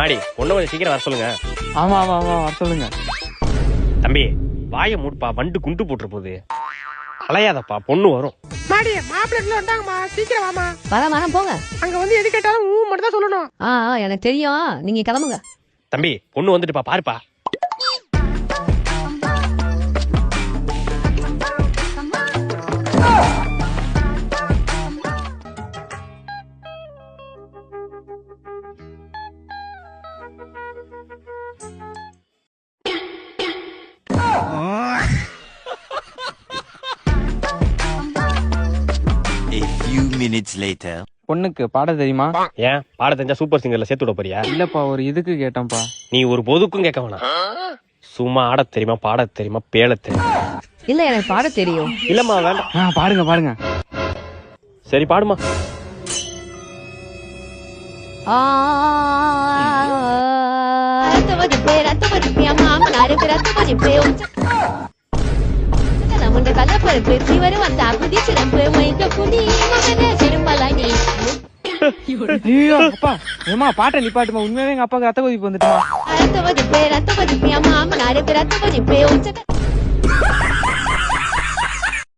மாடி பொண்ணு கொஞ்சம் சீக்கிரம் வர சொல்லுங்க. ஆமா ஆமா ஆமா வர சொல்லுங்க. தம்பி வாயை மூடுப்பா வண்டு குண்டு போட்டுற போகுது அலையாதப்பா பொண்ணு வரும். மாடி மாப்பிள்ளை வந்தாங்கம்மா. சீக்கிரம் வாமா வரேன் வரேன் போங்க. அங்க வந்து எது கேட்டாலும் ஊ மட்டும் தான் சொல்லணும். ஆ ஆ, எனக்கு தெரியும். நீங்க கிளம்புங்க. தம்பி பொண்ணு வந்துட்டுப்பா பாருப்பா. Minutes later. பொண்ணுக்கு பாட தெரியுமா? ஏன்? பாட தெரிஞ்சா சூப்பர் சிங்கர்ல சேர்த்து விட போறியா? இல்லப்பா ஒரு இதுக்கு கேட்டேன்ப்பா. நீ ஒரு பொதுக்கும் கேட்க வேணாம். சும்மா ஆட தெரியுமா பாட தெரியுமா பேள தெரியுமா? இல்ல எனக்கு பாட தெரியும். இல்லம்மா வேண்டாம். பாடுங்க பாடுங்க. சரி பாடுமா. ஆ, பேரத்துக்கு மாமனாருக்கு ரத்துக்கு பேரும் நம்முடைய கள்ளப்பருப்பு தீவரும் அந்த அகுதி சிறப்பு மைந்த புனி மகன பெரும்பலானி ஐயோ அப்பா ஏமா பாட்டை நிப்பாட்டுமா உண்மையாவே எங்க அப்பாவுக்கு ரத்த கொதிப்பு வந்துட்டுமா ரத்த கொதிப்பு ரத்த கொதிப்பு மாமனாருக்கு ரத்த கொதிப்பு